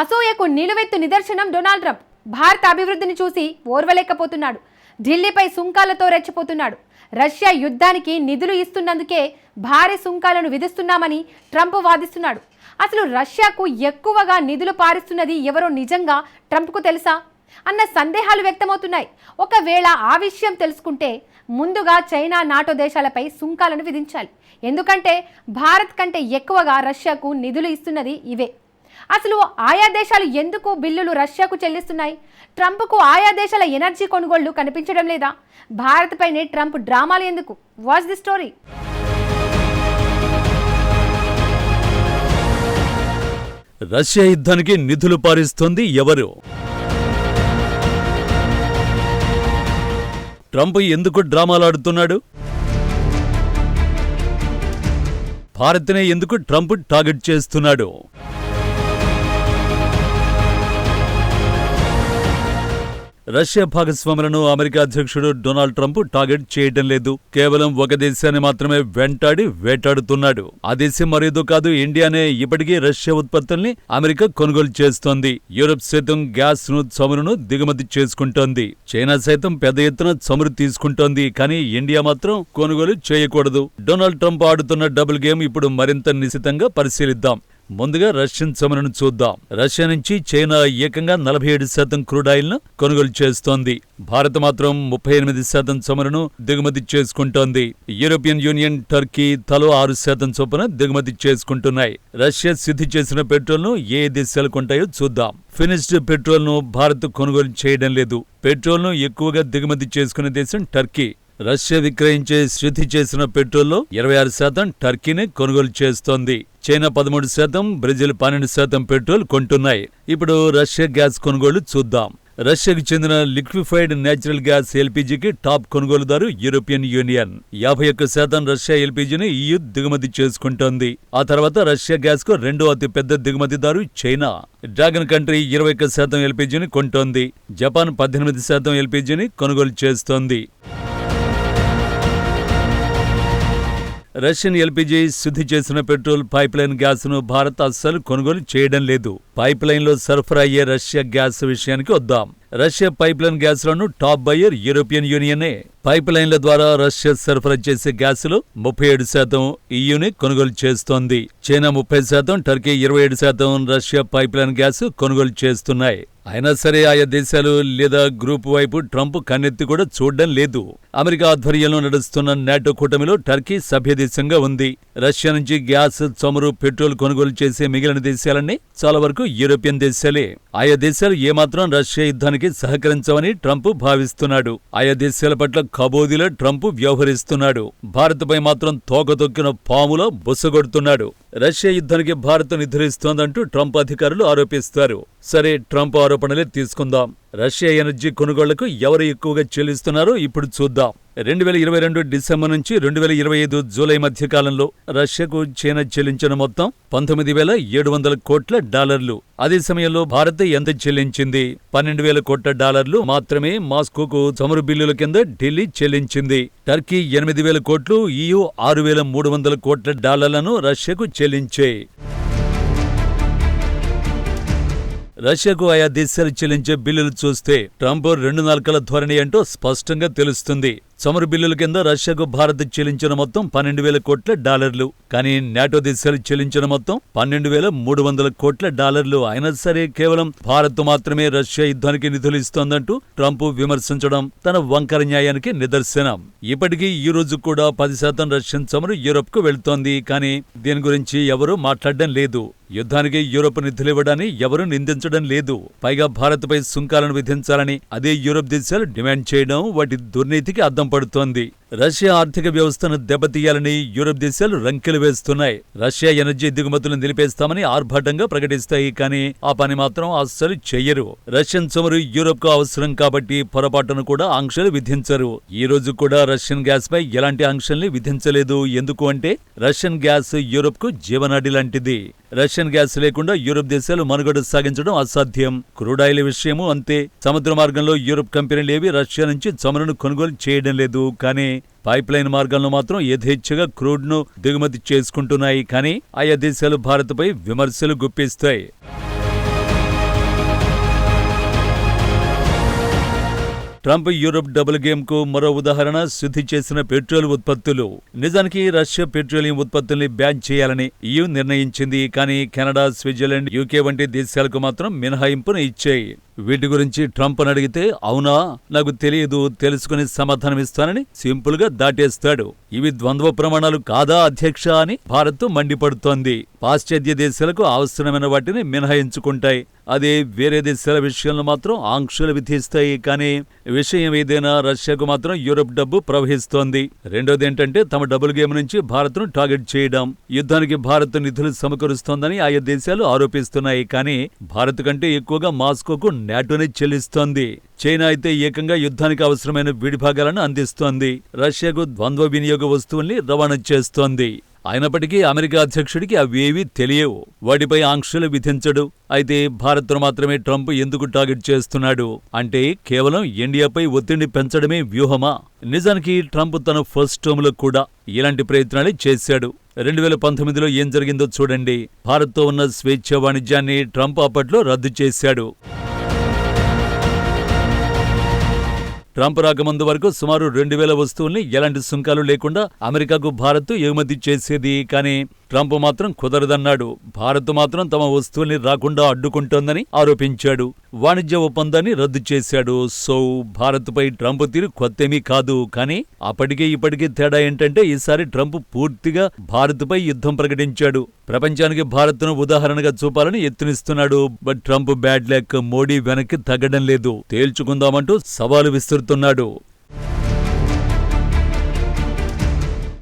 అసూయకు నిలువెత్తు నిదర్శనం Donald Trump. భారత అభివృద్ధిని చూసి ఓర్వలేకపోతున్నాడు. ఢిల్లీపై సుంకాలతో రెచ్చిపోతున్నాడు. రష్యా యుద్ధానికి నిధులు ఇస్తున్నందుకే భారీ సుంకాలను విధిస్తున్నామని ట్రంప్ వాదిస్తున్నాడు. అసలు రష్యాకు ఎక్కువగా నిధులు పారిస్తున్నది ఎవరో నిజంగా ట్రంప్కు తెలుసా? అన్న సందేహాలు వ్యక్తమవుతున్నాయి. ఒకవేళ ఆ విషయం తెలుసుకుంటే ముందుగా చైనా నాటో దేశాలపై సుంకాలను విధించాలి. ఎందుకంటే భారత్ కంటే ఎక్కువగా రష్యాకు నిధులు ఇస్తున్నది ఇవే. అసలు ఆయా దేశాలు ఎందుకు బిల్లులు రష్యాకు చెల్లిస్తున్నాయి? ట్రంప్కు ఆయా దేశాల ఎనర్జీ కొనుగోళ్ళు కనిపించడం లేదా? భారత్పైనే ట్రంప్ డ్రామాలు ఎందుకు? వాచ్ ది స్టోరీ రష్యా యుద్ధానికి నిధులు పారిస్తోంది ఎవరు? ట్రంప్ ఎందుకు డ్రామాలాడుతున్నాడు? భారత్నే ఎందుకు ట్రంప్ టార్గెట్ చేస్తున్నాడు? రష్యా భాగస్వాములను అమెరికా అధ్యక్షుడు డొనాల్డ్ ట్రంప్ టార్గెట్ చేయడం లేదు. కేవలం ఒక దేశాన్ని మాత్రమే వెంటాడి వేటాడుతున్నాడు. ఆ దేశం మరేదో కాదు ఇండియానే ఇప్పటికీ రష్యా ఉత్పత్తుల్ని అమెరికా కొనుగోలు చేస్తోంది. యూరప్ సైతం గ్యాస్ను చమురును దిగుమతి చేసుకుంటోంది. చైనా సైతం పెద్ద ఎత్తున చమురు తీసుకుంటోంది కానీ ఇండియా మాత్రం కొనుగోలు చేయకూడదు. డొనాల్డ్ ట్రంప్ ఆడుతున్న డబుల్ గేమ్ ఇప్పుడు మరింత నిశితంగా పరిశీలిద్దాం. ముందుగా రష్యన్ చమురును చూద్దాం. రష్యా నుంచి చైనా ఏకంగా నలభై ఏడు శాతం క్రూడాయిల్ను కొనుగోలు చేస్తోంది. భారత్ మాత్రం ముప్పై ఎనిమిది శాతం చమురును దిగుమతి చేసుకుంటోంది. యూరోపియన్ యూనియన్ టర్కీ తలో ఆరు శాతం చొప్పున దిగుమతి చేసుకుంటున్నాయి. రష్యా సిద్ధి చేసిన పెట్రోల్ను ఏ దేశాలు కొంటాయో చూద్దాం. ఫినిష్డ్ పెట్రోల్ను భారత్ కొనుగోలు చేయడం లేదు. పెట్రోల్ను ఎక్కువగా దిగుమతి చేసుకునే దేశం టర్కీ. రష్యా విక్రయించే శృతి చేసిన పెట్రోల్లో ఇరవై ఆరు శాతం టర్కీనే కొనుగోలు చేస్తోంది. చైనా పదమూడు శాతం బ్రెజిల్ పన్నెండు శాతం పెట్రోల్ కొంటున్నాయి. ఇప్పుడు రష్యా గ్యాస్ కొనుగోలు చూద్దాం. రష్యాకు చెందిన లిక్విఫైడ్ నేచురల్ గ్యాస్ ఎల్పీజీకి టాప్ కొనుగోలుదారు యూరోపియన్ యూనియన్. యాభై ఒక్క శాతం రష్యా ఎల్పీజీని ఈయూ దిగుమతి చేసుకుంటోంది. ఆ తర్వాత రష్యా గ్యాస్కు రెండో అతిపెద్ద దిగుమతిదారు చైనా. డ్రాగన్ కంట్రీ ఇరవై ఒక్క శాతం ఎల్పీజీని కొంటోంది. జపాన్ పద్దెనిమిది శాతం ఎల్పీజీని కొనుగోలు చేస్తోంది. రష్యన్ ఎల్పీజీ శుద్ధి చేసిన పెట్రోల్ పైప్లైన్ గ్యాస్ను భారత్ అస్సలు కొనుగోలు చేయడం లేదు. పైప్లైన్లో సరఫరా అయ్యే రష్యా గ్యాస్ విషయానికి వద్దాం. రష్యా పైప్లైన్ గ్యాస్లను టాప్ బయ్యర్ యూరోపియన్ యూనియనే. పైప్లైన్ల ద్వారా రష్యా సరఫరా చేసే గ్యాసులు ముప్పై ఏడు శాతం ఈయూని కొనుగోలు చేస్తోంది. చైనా ముప్పై శాతం టర్కీ ఇరవై ఏడు శాతం రష్యా పైప్లైన్ గ్యాస్ కొనుగోలు చేస్తున్నాయి. అయినా సరే ఆయా దేశాలు లేదా గ్రూప్ వైపు ట్రంప్ కన్నెత్తి కూడా చూడడం లేదు. అమెరికా ఆధ్వర్యంలో నడుస్తున్న నాటో కూటమిలో టర్కీ సభ్యదేశంగా ఉంది. రష్యా నుంచి గ్యాస్ చమురు పెట్రోల్ కొనుగోలు చేసే మిగిలిన దేశాలన్నీ చాలా వరకు యూరోపియన్ దేశాలే. ఆయా దేశాలు ఏమాత్రం రష్యా యుద్ధానికి సహకరించవని ట్రంప్ భావిస్తున్నాడు. ఆయా దేశాల పట్ల కబోదిలా ట్రంప్ వ్యవహరిస్తున్నాడు. భారత్పై మాత్రం తోకతొక్కిన పాములా బుసగొడుతున్నాడు. రష్యా యుద్ధానికి భారత్ నిధులిస్తోందంటూ ట్రంప్ అధికారులు ఆరోపిస్తారు. సరే ట్రంప్ ఆరోపణలే తీసుకుందాం. రష్యా ఎనర్జీ కొనుగోళ్ళకు ఎవరు ఎక్కువగా చెల్లిస్తున్నారో ఇప్పుడు చూద్దాం. రెండు వేల ఇరవై రెండు డిసెంబర్ నుంచి రెండు వేల ఇరవై ఐదు జూలై మధ్య కాలంలో రష్యాకు చైనా చెల్లించిన మొత్తం పంతొమ్మిది వేల ఏడు వందల కోట్ల డాలర్లు. అదే సమయంలో భారత్ ఎంత చెల్లించింది? పన్నెండు వేల కోట్ల డాలర్లు మాత్రమే మాస్కోకు చమురు బిల్లుల కింద ఢిల్లీ చెల్లించింది. టర్కీ ఎనిమిది వేల కోట్లు ఈయూ ఆరు వేల మూడు వందల కోట్ల డాలర్లను రష్యాకు చెల్లించాయి రష్యాకు ఆయా దేశాలు చెల్లించే బిల్లులు చూస్తే ట్రంప్ రెండు నాలుకల ధోరణి అంటూ స్పష్టంగా తెలుస్తుంది. చమురు బిల్లుల కింద రష్యాకు భారత్ చెల్లించిన మొత్తం పన్నెండు వేల కోట్ల డాలర్లు. కానీ నాటో దేశాలు చెల్లించిన మొత్తం పన్నెండు వేల మూడు వందల కోట్ల డాలర్లు. అయినా సరే కేవలం భారత్ మాత్రమే రష్యా యుద్ధానికి నిధులు ఇస్తోందంటూ ట్రంప్ విమర్శించడం తన వంకర న్యాయానికి నిదర్శనం. ఇప్పటికీ ఈ రోజు కూడా పది శాతం రష్యన్ చమురు యూరప్కు వెళ్తోంది. కానీ దీని గురించి ఎవరూ మాట్లాడడం లేదు. యుద్ధానికి యూరోప్ నిధులివ్వడాన్ని ఎవరూ నిందించడం లేదు. పైగా భారత్పై సుంకాలను విధించాలని అదే యూరోప్ దేశాలు డిమాండ్ చేయడం వాటి దుర్నీతికి అర్థం పడుతోంది. రష్యా ఆర్థిక వ్యవస్థను దెబ్బతీయాలని యూరప్ దేశాలు రంకెలు వేస్తున్నాయి. రష్యా ఎనర్జీ దిగుమతులను నిలిపేస్తామని ఆర్భాటంగా ప్రకటిస్తాయి కానీ ఆ పని మాత్రం అస్సలు చెయ్యరు. రష్యన్ చమురు యూరప్కు అవసరం కాబట్టి పొరపాటును కూడా ఆంక్షలు విధించరు. ఈ రోజు కూడా రష్యన్ గ్యాస్ పై ఎలాంటి ఆంక్షల్ని విధించలేదు. ఎందుకు అంటే రష్యన్ గ్యాస్ యూరప్కు జీవనాడి లాంటిది. రష్యన్ గ్యాస్ లేకుండా యూరోప్ దేశాలు మనుగడ సాగించడం అసాధ్యం. క్రూడాయిల విషయము అంతే. సముద్ర మార్గంలో యూరోప్ కంపెనీలు ఏవి రష్యా నుంచి చమురును కొనుగోలు చేయడం లేదు. కానీ కానీ పైప్లైన్ మార్గంలో మాత్రం యథేచ్ఛగా క్రూడ్ను దిగుమతి చేసుకుంటున్నాయి కానీ ఆయా దేశాలు భారత్పై విమర్శలు గుప్పిస్తాయి. ట్రంప్ యూరప్ డబుల్ గేమ్కు మరో ఉదాహరణ శుద్ధి చేసిన పెట్రోల్ ఉత్పత్తులు. నిజానికి రష్యా పెట్రోలియం ఉత్పత్తుల్ని బ్యాన్ చేయాలని EU నిర్ణయించింది కానీ కెనడా స్విట్జర్లాండ్ యూకే వంటి దేశాలకు మాత్రం మినహాయింపును ఇచ్చాయి. వీటి గురించి ట్రంప్ అని అడిగితే అవునా? నాకు తెలియదు తెలుసుకుని సమాధానమిస్తానని సింపుల్గా దాటేస్తాడు. ఇవి ద్వంద్వ ప్రమాణాలు కాదా అధ్యక్ష అని భారత్ మండిపడుతోంది. పాశ్చాత్య దేశాలకు అవసరమైన వాటిని మినహాయించుకుంటాయి. అదే వేరే దేశాల విషయంలో మాత్రం ఆంక్షలు విధిస్తాయి. కానీ విషయం ఏదైనా రష్యాకు మాత్రం యూరప్ డబ్బు ప్రవహిస్తోంది. రెండోది ఏంటంటే తమ డబుల్ గేమ్ నుంచి భారత్ను టార్గెట్ చేయడం. యుద్ధానికి భారత్ నిధులు సమకూరుస్తోందని ఆయా దేశాలు ఆరోపిస్తున్నాయి. కానీ భారత్ కంటే ఎక్కువగా మాస్కోకు నాటోనే చెల్లిస్తోంది. చైనా అయితే ఏకంగా యుద్ధానికి అవసరమైన విడిభాగాలను అందిస్తోంది. రష్యాకు ద్వంద్వ వినియోగ వస్తువుల్ని రవాణా చేస్తోంది. అయినప్పటికీ అమెరికా అధ్యక్షుడికి అవేవీ తెలియవు. వాటిపై ఆంక్షలు విధించడు. అయితే భారత్ను మాత్రమే ట్రంప్ ఎందుకు టార్గెట్ చేస్తున్నాడు? అంటే కేవలం ఇండియాపై ఒత్తిడి పెంచడమే వ్యూహమా? నిజానికి ట్రంప్ తన ఫస్ట్ టర్మ్లో కూడా ఇలాంటి ప్రయత్నాలే చేశాడు. రెండు వేల పంతొమ్మిదిలో ఏం జరిగిందో చూడండి. భారత్తో ఉన్న స్వేచ్ఛ వాణిజ్యాన్ని ట్రంప్ అప్పట్లో రద్దు చేశాడు. ట్రంప్ రాకముందు వరకు సుమారు రెండు వేల వస్తువుల్ని ఎలాంటి సుంకాలు లేకుండా అమెరికాకు భారత్ ఎగుమతి చేసేది కానీ ట్రంప్ మాత్రం కుదరదన్నాడు. భారత్ మాత్రం తమ వస్తువుల్ని రాకుండా అడ్డుకుంటోందని ఆరోపించాడు. వాణిజ్య ఒప్పందాన్ని రద్దు చేశాడు. సో భారత్పై ట్రంప్ తీరు కొత్తేమీ కాదు. కానీ అప్పటికే ఇప్పటికీ తేడా ఏంటంటే ఈసారి ట్రంప్ పూర్తిగా భారత్పై యుద్ధం ప్రకటించాడు. ప్రపంచానికి భారత్ను ఉదాహరణగా చూపాలని ఎత్తునిస్తున్నాడు but Trump bad luck Modi వెనక్కి తగ్గడం లేదు. తేల్చుకుందామంటూ సవాలు విసురుతున్నాడు.